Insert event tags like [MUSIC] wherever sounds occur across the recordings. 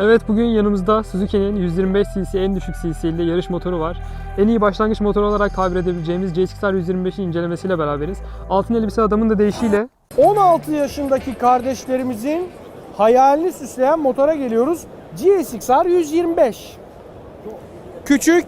Evet bugün yanımızda Suzuki'nin 125 cc en düşük cc'li yarış motoru var. En iyi başlangıç motoru olarak tabir edebileceğimiz GSX-R 125'in incelemesiyle beraberiz. Altın elbise adamın da deyişiyle 16 yaşındaki kardeşlerimizin hayalini süsleyen motora geliyoruz. GSX-R 125. Küçük,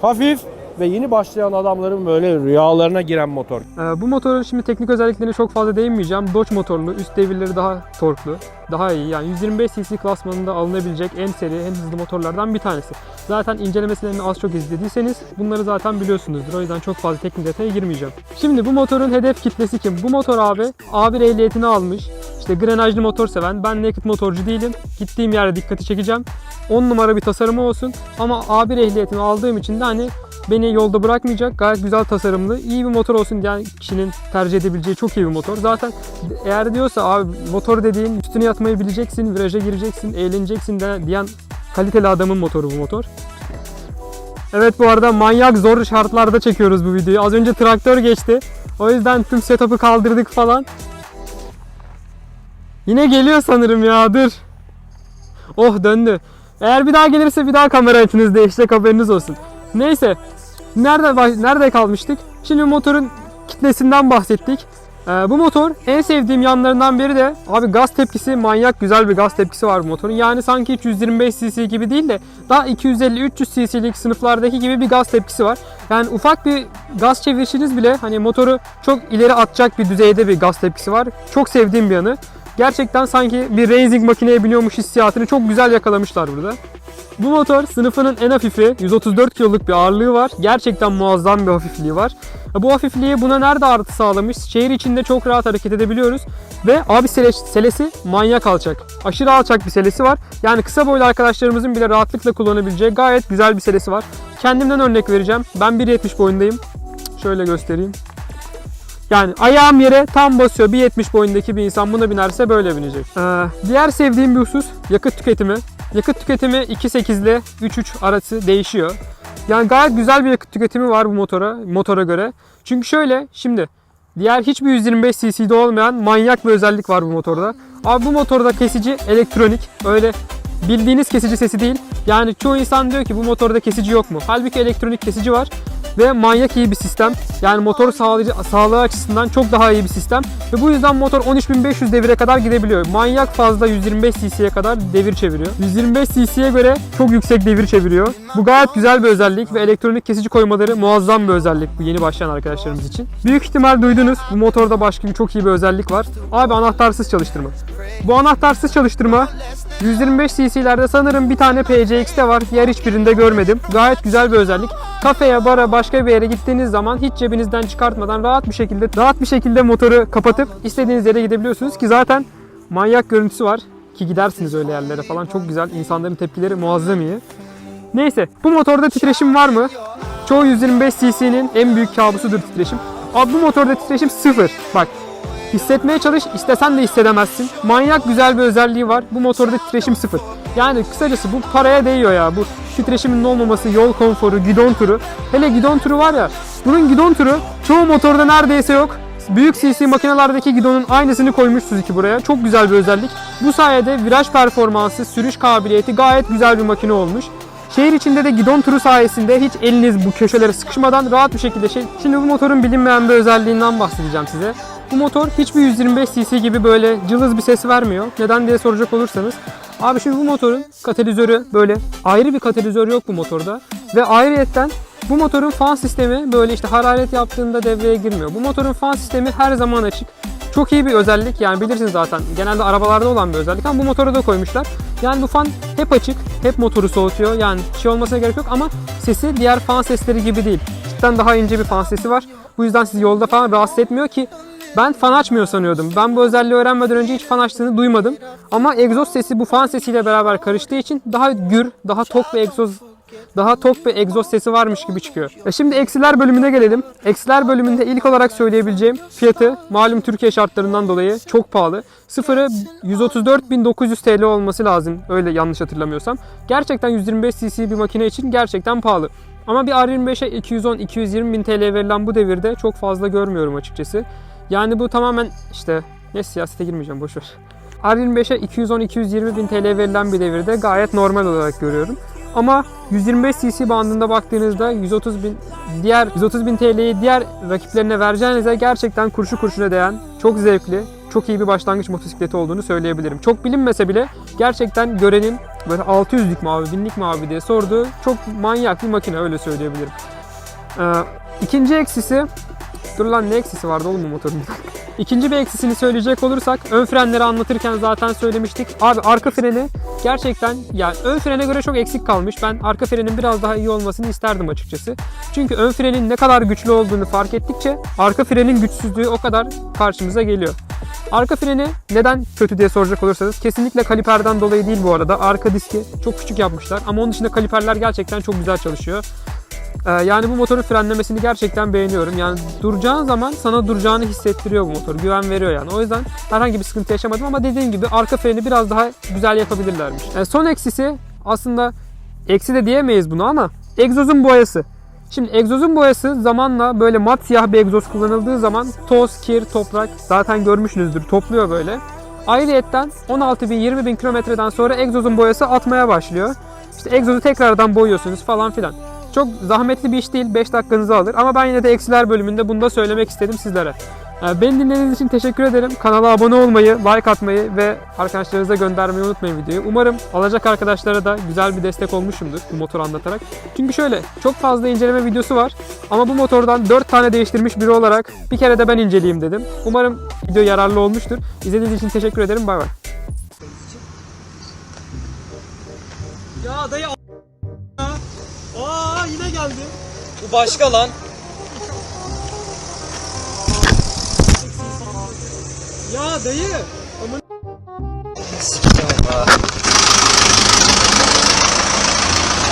hafif ve yeni başlayan adamların böyle rüyalarına giren motor. Ee, bu motorun şimdi teknik özelliklerine çok fazla değinmeyeceğim. Dodge motorlu, üst devirleri daha torklu, daha iyi. Yani 125 cc klasmanında alınabilecek en seri, en hızlı motorlardan bir tanesi. Zaten incelemelerini az çok izlediyseniz bunları zaten biliyorsunuzdur. O yüzden çok fazla teknik detaya girmeyeceğim. Şimdi bu motorun hedef kitlesi kim? Bu motor abi A1 ehliyetini almış. İşte grenajlı motor seven. Ben naked motorcu değilim. Gittiğim yerde dikkati çekeceğim. 10 numara bir tasarımı olsun. Ama A1 ehliyetini aldığım için de hani beni yolda bırakmayacak gayet güzel tasarımlı iyi bir motor olsun diyen kişinin tercih edebileceği çok iyi bir motor. Zaten eğer diyorsa abi motor dediğin üstüne yatmayı bileceksin, viraja gireceksin, eğleneceksin de diyen kaliteli adamın motoru bu motor. Evet bu arada manyak zor şartlarda çekiyoruz bu videoyu. Az önce traktör geçti. O yüzden tüm setup'ı kaldırdık falan. Yine geliyor sanırım ya dur. Oh döndü. Eğer bir daha gelirse bir daha kamera açınız değişecek haberiniz olsun. Neyse. Nerede nerede kalmıştık? Şimdi motorun kitlesinden bahsettik. Ee, bu motor en sevdiğim yanlarından biri de abi gaz tepkisi manyak güzel bir gaz tepkisi var bu motorun. Yani sanki hiç 125 cc gibi değil de daha 250-300 cc'lik sınıflardaki gibi bir gaz tepkisi var. Yani ufak bir gaz çevirişiniz bile hani motoru çok ileri atacak bir düzeyde bir gaz tepkisi var. Çok sevdiğim bir yanı. Gerçekten sanki bir racing makineye biniyormuş hissiyatını çok güzel yakalamışlar burada. Bu motor sınıfının en hafifi. 134 kiloluk bir ağırlığı var. Gerçekten muazzam bir hafifliği var. Bu hafifliği buna nerede artı sağlamış? Şehir içinde çok rahat hareket edebiliyoruz. Ve abi sele- selesi manyak alçak. Aşırı alçak bir selesi var. Yani kısa boylu arkadaşlarımızın bile rahatlıkla kullanabileceği gayet güzel bir selesi var. Kendimden örnek vereceğim. Ben 1.70 boyundayım. Şöyle göstereyim. Yani ayağım yere tam basıyor. 1.70 boyundaki bir insan buna binerse böyle binecek. Ee, diğer sevdiğim bir husus yakıt tüketimi. Yakıt tüketimi 2.8 ile 3.3 arası değişiyor. Yani gayet güzel bir yakıt tüketimi var bu motora motora göre. Çünkü şöyle şimdi diğer hiçbir 125 cc'de olmayan manyak bir özellik var bu motorda. Abi bu motorda kesici elektronik. Öyle bildiğiniz kesici sesi değil. Yani çoğu insan diyor ki bu motorda kesici yok mu? Halbuki elektronik kesici var ve manyak iyi bir sistem. Yani motor sağlayıcı, sağlığı açısından çok daha iyi bir sistem. Ve bu yüzden motor 13.500 devire kadar gidebiliyor. Manyak fazla 125 cc'ye kadar devir çeviriyor. 125 cc'ye göre çok yüksek devir çeviriyor. Bu gayet güzel bir özellik ve elektronik kesici koymaları muazzam bir özellik bu yeni başlayan arkadaşlarımız için. Büyük ihtimal duydunuz bu motorda başka bir çok iyi bir özellik var. Abi anahtarsız çalıştırma. Bu anahtarsız çalıştırma 125 cc'lerde sanırım bir tane PCX'te var. Diğer hiçbirinde görmedim. Gayet güzel bir özellik. Kafeye, bara, başka bir yere gittiğiniz zaman hiç cebinizden çıkartmadan rahat bir şekilde rahat bir şekilde motoru kapatıp istediğiniz yere gidebiliyorsunuz ki zaten manyak görüntüsü var ki gidersiniz öyle yerlere falan çok güzel. İnsanların tepkileri muazzam iyi. Neyse bu motorda titreşim var mı? Çoğu 125 cc'nin en büyük kabusudur titreşim. Abi bu motorda titreşim sıfır. Bak Hissetmeye çalış, istesen de hissedemezsin. Manyak güzel bir özelliği var. Bu motorda titreşim sıfır. Yani kısacası bu paraya değiyor ya. Bu titreşimin olmaması, yol konforu, gidon turu. Hele gidon turu var ya. Bunun gidon turu çoğu motorda neredeyse yok. Büyük CC makinelerdeki gidonun aynısını koymuş Suzuki buraya. Çok güzel bir özellik. Bu sayede viraj performansı, sürüş kabiliyeti gayet güzel bir makine olmuş. Şehir içinde de gidon turu sayesinde hiç eliniz bu köşelere sıkışmadan rahat bir şekilde şey... Şimdi bu motorun bilinmeyen bir özelliğinden bahsedeceğim size. Bu motor hiçbir 125 cc gibi böyle cılız bir ses vermiyor. Neden diye soracak olursanız. Abi şimdi bu motorun katalizörü böyle ayrı bir katalizör yok bu motorda. Ve ayrıyetten bu motorun fan sistemi böyle işte hararet yaptığında devreye girmiyor. Bu motorun fan sistemi her zaman açık. Çok iyi bir özellik yani bilirsiniz zaten genelde arabalarda olan bir özellik ama bu motora da koymuşlar. Yani bu fan hep açık, hep motoru soğutuyor yani şey olmasına gerek yok ama sesi diğer fan sesleri gibi değil. Cidden daha ince bir fan sesi var. Bu yüzden sizi yolda falan rahatsız etmiyor ki ben fan açmıyor sanıyordum. Ben bu özelliği öğrenmeden önce hiç fan açtığını duymadım. Ama egzoz sesi bu fan sesiyle beraber karıştığı için daha gür, daha tok bir egzoz daha tok bir egzoz sesi varmış gibi çıkıyor. E şimdi eksiler bölümüne gelelim. Eksiler bölümünde ilk olarak söyleyebileceğim fiyatı malum Türkiye şartlarından dolayı çok pahalı. Sıfırı 134.900 TL olması lazım öyle yanlış hatırlamıyorsam. Gerçekten 125 cc bir makine için gerçekten pahalı. Ama bir R25'e 210-220 bin TL verilen bu devirde çok fazla görmüyorum açıkçası. Yani bu tamamen işte ne siyasete girmeyeceğim boşver. R25'e 210-220 bin TL verilen bir devirde gayet normal olarak görüyorum. Ama 125 cc bandında baktığınızda 130 bin diğer 130 bin TL'yi diğer rakiplerine vereceğinize gerçekten kurşu kurşuna değen çok zevkli, çok iyi bir başlangıç motosikleti olduğunu söyleyebilirim. Çok bilinmese bile gerçekten görenin böyle 600'lük mü abi, 1000'lik mi abi diye sorduğu çok manyak bir makine öyle söyleyebilirim. Ee, ikinci eksisi Dur ne eksisi vardı oğlum bu motorun? [LAUGHS] İkinci bir eksisini söyleyecek olursak ön frenleri anlatırken zaten söylemiştik. Abi arka freni gerçekten yani ön frene göre çok eksik kalmış. Ben arka frenin biraz daha iyi olmasını isterdim açıkçası. Çünkü ön frenin ne kadar güçlü olduğunu fark ettikçe arka frenin güçsüzlüğü o kadar karşımıza geliyor. Arka freni neden kötü diye soracak olursanız kesinlikle kaliperden dolayı değil bu arada. Arka diski çok küçük yapmışlar ama onun dışında kaliperler gerçekten çok güzel çalışıyor. Ee, yani bu motorun frenlemesini gerçekten beğeniyorum. Yani duracağın zaman sana duracağını hissettiriyor bu motor. Güven veriyor yani. O yüzden herhangi bir sıkıntı yaşamadım ama dediğim gibi arka freni biraz daha güzel yapabilirlermiş. Ee, son eksisi aslında eksi de diyemeyiz bunu ama egzozun boyası. Şimdi egzozun boyası zamanla böyle mat siyah bir egzoz kullanıldığı zaman toz, kir, toprak zaten görmüşsünüzdür topluyor böyle. Ayrıyetten 16 bin 20 bin kilometreden sonra egzozun boyası atmaya başlıyor. İşte egzozu tekrardan boyuyorsunuz falan filan. Çok zahmetli bir iş değil. 5 dakikanızı alır. Ama ben yine de eksiler bölümünde bunu da söylemek istedim sizlere. Ee, Beni dinlediğiniz için teşekkür ederim. Kanala abone olmayı, like atmayı ve arkadaşlarınıza göndermeyi unutmayın videoyu. Umarım alacak arkadaşlara da güzel bir destek olmuşumdur bu motoru anlatarak. Çünkü şöyle çok fazla inceleme videosu var. Ama bu motordan 4 tane değiştirmiş biri olarak bir kere de ben inceleyeyim dedim. Umarım video yararlı olmuştur. İzlediğiniz için teşekkür ederim. Bay bay. Ya dayı. Aa yine geldi. Bu başka lan. Ya dayı. Ha.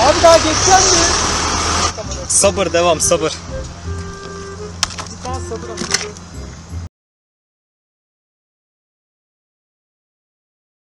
abi daha geçeceğim mi? Sabır devam sabır. Daha sabır.